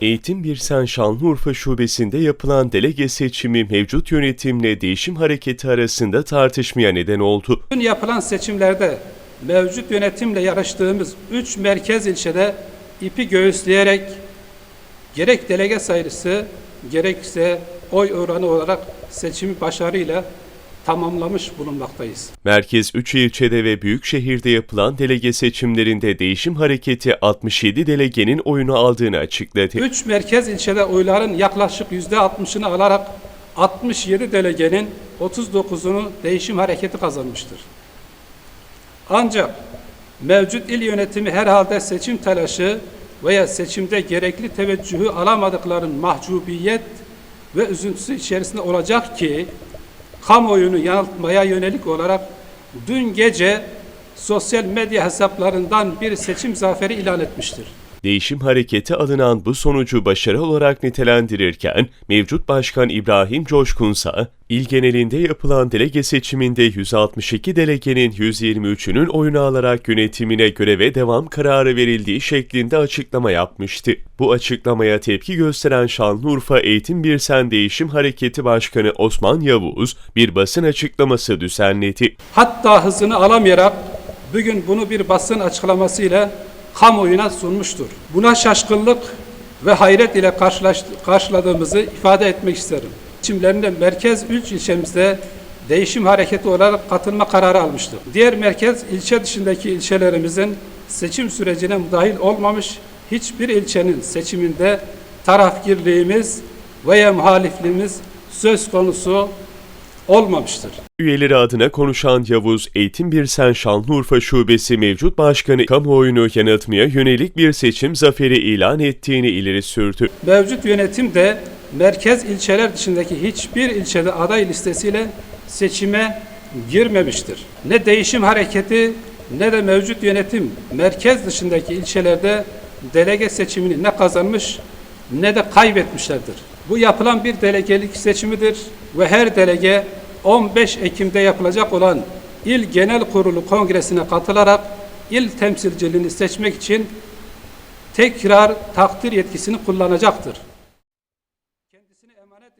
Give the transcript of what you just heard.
Eğitim Birsen Şanlıurfa Şubesi'nde yapılan delege seçimi mevcut yönetimle değişim hareketi arasında tartışmaya neden oldu. Dün yapılan seçimlerde mevcut yönetimle yarıştığımız 3 merkez ilçede ipi göğüsleyerek gerek delege sayısı gerekse oy oranı olarak seçimi başarıyla tamamlamış bulunmaktayız. Merkez 3 ilçede ve büyük şehirde yapılan delege seçimlerinde değişim hareketi 67 delegenin oyunu aldığını açıkladı. 3 merkez ilçede oyların yaklaşık %60'ını alarak 67 delegenin 39'unu değişim hareketi kazanmıştır. Ancak mevcut il yönetimi herhalde seçim telaşı veya seçimde gerekli teveccühü alamadıkların mahcubiyet ve üzüntüsü içerisinde olacak ki kamuoyunu yanıltmaya yönelik olarak dün gece sosyal medya hesaplarından bir seçim zaferi ilan etmiştir. Değişim hareketi alınan bu sonucu başarı olarak nitelendirirken mevcut başkan İbrahim Coşkunsa, il genelinde yapılan delege seçiminde 162 delegenin 123'ünün oyunu alarak yönetimine göreve devam kararı verildiği şeklinde açıklama yapmıştı. Bu açıklamaya tepki gösteren Şanlıurfa Eğitim Birsen Değişim Hareketi Başkanı Osman Yavuz bir basın açıklaması düzenledi. Hatta hızını alamayarak bugün bunu bir basın açıklamasıyla kamuoyuna sunmuştur. Buna şaşkınlık ve hayret ile karşıladığımızı ifade etmek isterim. Seçimlerinde merkez 3 ilçemizde değişim hareketi olarak katılma kararı almıştır. Diğer merkez ilçe dışındaki ilçelerimizin seçim sürecine müdahil olmamış hiçbir ilçenin seçiminde tarafgirliğimiz veya muhalifliğimiz söz konusu olmamıştır. Üyeleri adına konuşan Yavuz, Eğitim Birsen Şanlıurfa Şubesi mevcut başkanı kamuoyunu yanıltmaya yönelik bir seçim zaferi ilan ettiğini ileri sürdü. Mevcut yönetim de merkez ilçeler dışındaki hiçbir ilçede aday listesiyle seçime girmemiştir. Ne değişim hareketi ne de mevcut yönetim merkez dışındaki ilçelerde delege seçimini ne kazanmış ne de kaybetmişlerdir. Bu yapılan bir delegelik seçimidir ve her delege 15 Ekim'de yapılacak olan İl Genel Kurulu Kongresi'ne katılarak il temsilciliğini seçmek için tekrar takdir yetkisini kullanacaktır.